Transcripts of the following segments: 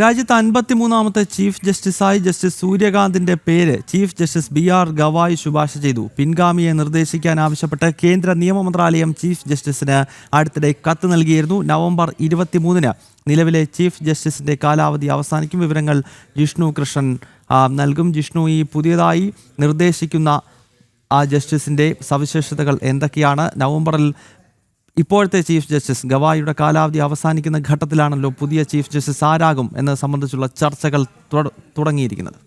രാജ്യത്ത് അൻപത്തിമൂന്നാമത്തെ ചീഫ് ജസ്റ്റിസായി ജസ്റ്റിസ് സൂര്യകാന്തിന്റെ പേര് chief justice B R Gavai ശുപാർശ ചെയ്തു. പിൻഗാമിയെ നിർദ്ദേശിക്കാൻ ആവശ്യപ്പെട്ട് കേന്ദ്ര നിയമ മന്ത്രാലയം ചീഫ് ജസ്റ്റിസിന് അടുത്തിടെ കത്ത് നൽകിയിരുന്നു. നവംബർ ഇരുപത്തിമൂന്നിന് നിലവിലെ ചീഫ് ജസ്റ്റിസിന്റെ കാലാവധി അവസാനിക്കും വിവരങ്ങൾ ജിഷ്ണു കൃഷ്ണൻ നൽകും. ജിഷ്ണു ഈ പുതിയതായി നിർദ്ദേശിക്കുന്ന ആ ജസ്റ്റിസിന്റെ സവിശേഷതകൾ എന്തൊക്കെയാണ്? നവംബറിൽ ഇപ്പോഴത്തെ ചീഫ് ജസ്റ്റിസ് ഗവായിയുടെ കാലാവധി അവസാനിക്കുന്ന ഘട്ടത്തിലാണല്ലോ പുതിയ ചീഫ് ജസ്റ്റിസ് ആരാകും എന്നത് സംബന്ധിച്ചുള്ള ചർച്ചകൾ തുട- തുടങ്ങിയിരിക്കുന്നത്.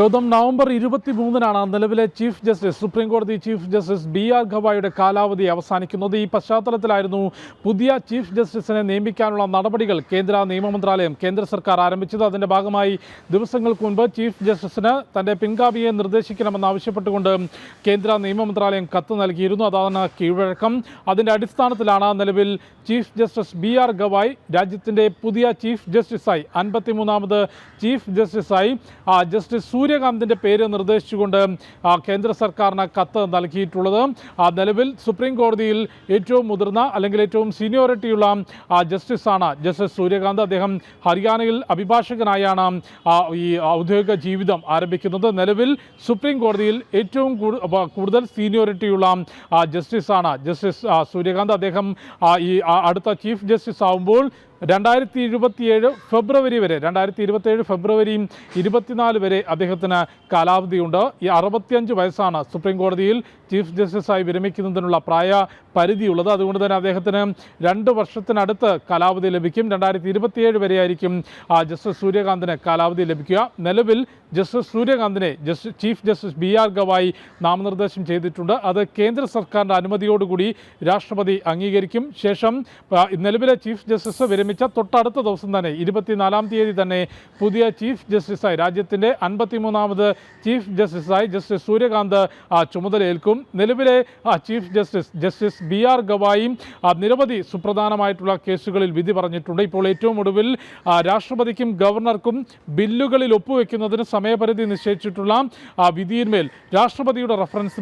ഗൗതം നവംബർ ഇരുപത്തി മൂന്നിനാണ് നിലവിലെ ചീഫ് ജസ്റ്റിസ് സുപ്രീം കോടതി ചീഫ് ജസ്റ്റിസ് ബി ആർ ഗവായുടെ കാലാവധി അവസാനിക്കുന്നത്. ഈ പശ്ചാത്തലത്തിലായിരുന്നു പുതിയ ചീഫ് ജസ്റ്റിസിനെ നിയമിക്കാനുള്ള നടപടികൾ കേന്ദ്ര നിയമ മന്ത്രാലയം കേന്ദ്ര സർക്കാർ ആരംഭിച്ചത്. അതിന്റെ ഭാഗമായി ദിവസങ്ങൾക്ക് മുൻപ് ചീഫ് ജസ്റ്റിസിന് തന്റെ പിൻഗാമിയെ നിർദ്ദേശിക്കണമെന്ന് ആവശ്യപ്പെട്ടുകൊണ്ട് കേന്ദ്ര നിയമ മന്ത്രാലയം കത്ത് നൽകിയിരുന്നു. അതാണ് കീഴ്വഴക്കം അതിന്റെ അടിസ്ഥാനത്തിലാണ് നിലവിൽ chief justice B R Gavai രാജ്യത്തിന്റെ പുതിയ ചീഫ് ജസ്റ്റിസായി അൻപത്തിമൂന്നാമത് ചീഫ് ജസ്റ്റിസായി. ജസ്റ്റിസ് സൂര്യകാന്തിന്റെ പേര് നിർദ്ദേശിച്ചുകൊണ്ട് കേന്ദ്ര സർക്കാരിന് കത്ത് നൽകിയിട്ടുള്ളത്. നിലവിൽ സുപ്രീം കോടതിയിൽ ഏറ്റവും മുതിർന്ന അല്ലെങ്കിൽ ഏറ്റവും സീനിയോറിറ്റിയുള്ള ജസ്റ്റിസാണ് ജസ്റ്റിസ് സൂര്യകാന്ത്. അദ്ദേഹം ഹരിയാനയിൽ അഭിഭാഷകനായാണ് ഈ ഔദ്യോഗിക ജീവിതം ആരംഭിക്കുന്നത്. നിലവിൽ സുപ്രീം കോടതിയിൽ ഏറ്റവും കൂടുതൽ സീനിയോറിറ്റിയുള്ള ജസ്റ്റിസാണ് ജസ്റ്റിസ് സൂര്യകാന്ത്. അദ്ദേഹം ഈ അടുത്ത ചീഫ് ജസ്റ്റിസ് ആവുമ്പോൾ രണ്ടായിരത്തി ഇരുപത്തിയേഴ് ഫെബ്രുവരി വരെ രണ്ടായിരത്തി ഇരുപത്തിയേഴ് ഫെബ്രുവരിയും ഇരുപത്തിനാല് വരെ അദ്ദേഹത്തിന് കാലാവധിയുണ്ട്. ഈ അറുപത്തിയഞ്ച് വയസ്സാണ് സുപ്രീം കോടതിയിൽ ചീഫ് ജസ്റ്റിസായി വിരമിക്കുന്നതിനുള്ള പ്രായ പരിധിയുള്ളത്. അതുകൊണ്ട് തന്നെ അദ്ദേഹത്തിന് രണ്ട് വർഷത്തിനടുത്ത് കാലാവധി ലഭിക്കും. രണ്ടായിരത്തി ഇരുപത്തിയേഴ് വരെയായിരിക്കും ജസ്റ്റിസ് സൂര്യകാന്തിന് കാലാവധി ലഭിക്കുക. നിലവിൽ justice സൂര്യകാന്തിനെ justice chief justice B R Gavai നാമനിർദ്ദേശം ചെയ്തിട്ടുണ്ട്. അത് കേന്ദ്ര സർക്കാരിന്റെ അനുമതിയോടുകൂടി രാഷ്ട്രപതി അംഗീകരിക്കും. ശേഷം നിലവിലെ ചീഫ് ജസ്റ്റിസ് വിരമിച്ച തൊട്ടടുത്ത ദിവസം തന്നെ ഇരുപത്തിനാലാം തീയതി തന്നെ പുതിയ ചീഫ് ജസ്റ്റിസായി രാജ്യത്തിന്റെ അൻപത്തിമൂന്നാമത് ചീഫ് ജസ്റ്റിസായി ജസ്റ്റിസ് സൂര്യകാന്ത് ചുമതലയേൽക്കും. നിലവിലെ chief justice justice B R ഗവായും നിരവധി സുപ്രധാനമായിട്ടുള്ള കേസുകളിൽ വിധി പറഞ്ഞിട്ടുണ്ട്. ഇപ്പോൾ ഏറ്റവും ഒടുവിൽ രാഷ്ട്രപതിക്കും ഗവർണർക്കും ബില്ലുകളിൽ ഒപ്പുവെക്കുന്നതിന് സമയപരിധി നിശ്ചയിച്ചിട്ടുള്ള വിധിയിന്മേൽ രാഷ്ട്രപതിയുടെ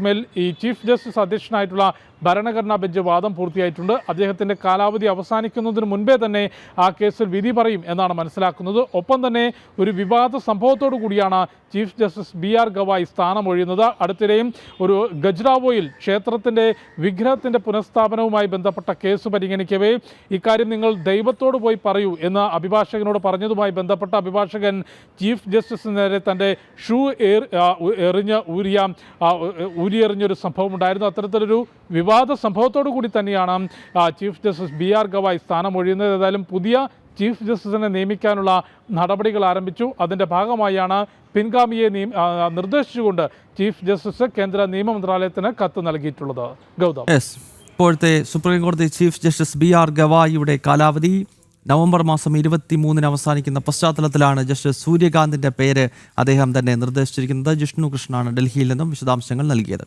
മേൽ ഈ ചീഫ് ജസ്റ്റിസ് അധ്യക്ഷനായിട്ടുള്ള ഭരണഘടനാ ബെഞ്ച് വാദം പൂർത്തിയായിട്ടുണ്ട്. അദ്ദേഹത്തിന്റെ കാലാവധി അവസാനിക്കുന്നതിന് മുൻപേ തന്നെ ആ കേസിൽ വിധി പറയും എന്നാണ് മനസ്സിലാക്കുന്നത്. ഒപ്പം തന്നെ ഒരു വിവാദ സംഭവത്തോടു കൂടിയാണ് chief justice B R Gavai സ്ഥാനമൊഴിയുന്നത്. അടുത്തിടെയും ഒരു ഗജ്രാവോയിൽ ക്ഷേത്രത്തിന്റെ വിഗ്രഹത്തിന്റെ പുനഃസ്ഥാപനവുമായി ബന്ധപ്പെട്ട കേസ് പരിഗണിക്കവേ. ഇക്കാര്യം നിങ്ങൾ ദൈവത്തോട് പോയി പറയൂ എന്ന് അഭിഭാഷകനോട് പറഞ്ഞതുമായി ബന്ധപ്പെട്ട അഭിഭാഷകൻ ചീഫ് ജസ്റ്റിസിന് നേരെ തന്റെ ഷൂ ഏർ എറിഞ്ഞ് ഊരിയ ഊരിയെറിഞ്ഞൊരു സംഭവം ഉണ്ടായിരുന്നു. അത്തരത്തിലൊരു വിവാദ സംഭവത്തോടു കൂടി തന്നെയാണ് chief justice B R Gavai സ്ഥാനമൊഴിയുന്നത്. ഏതായാലും പുതിയ ചീഫ് ജസ്റ്റിസിനെ നിയമിക്കാനുള്ള നടപടികൾ ആരംഭിച്ചു. അതിന്റെ ഭാഗമായാണ് പിൻഗാമിയെ നിർദ്ദേശിച്ചുകൊണ്ട് ചീഫ് ജസ്റ്റിസ് കേന്ദ്ര നിയമ മന്ത്രാലയത്തിന് കത്ത് നൽകിയിട്ടുള്ളത്. ഗൗതം. ഇപ്പോഴത്തെ സുപ്രീം കോടതി ചീഫ് ജസ്റ്റിസ് ബി ആർ ഗവായിയുടെ കാലാവധി നവംബർ മാസം ഇരുപത്തി മൂന്നിന് അവസാനിക്കുന്ന പശ്ചാത്തലത്തിലാണ് ജസ്റ്റിസ് സൂര്യകാന്തിന്റെ പേര് അദ്ദേഹം തന്നെ നിർദ്ദേശിച്ചിരിക്കുന്നത്. ജിഷ്ണു കൃഷ്ണനാണ് ഡൽഹിയിൽ നിന്നും വിശദാംശങ്ങൾ നൽകിയത്.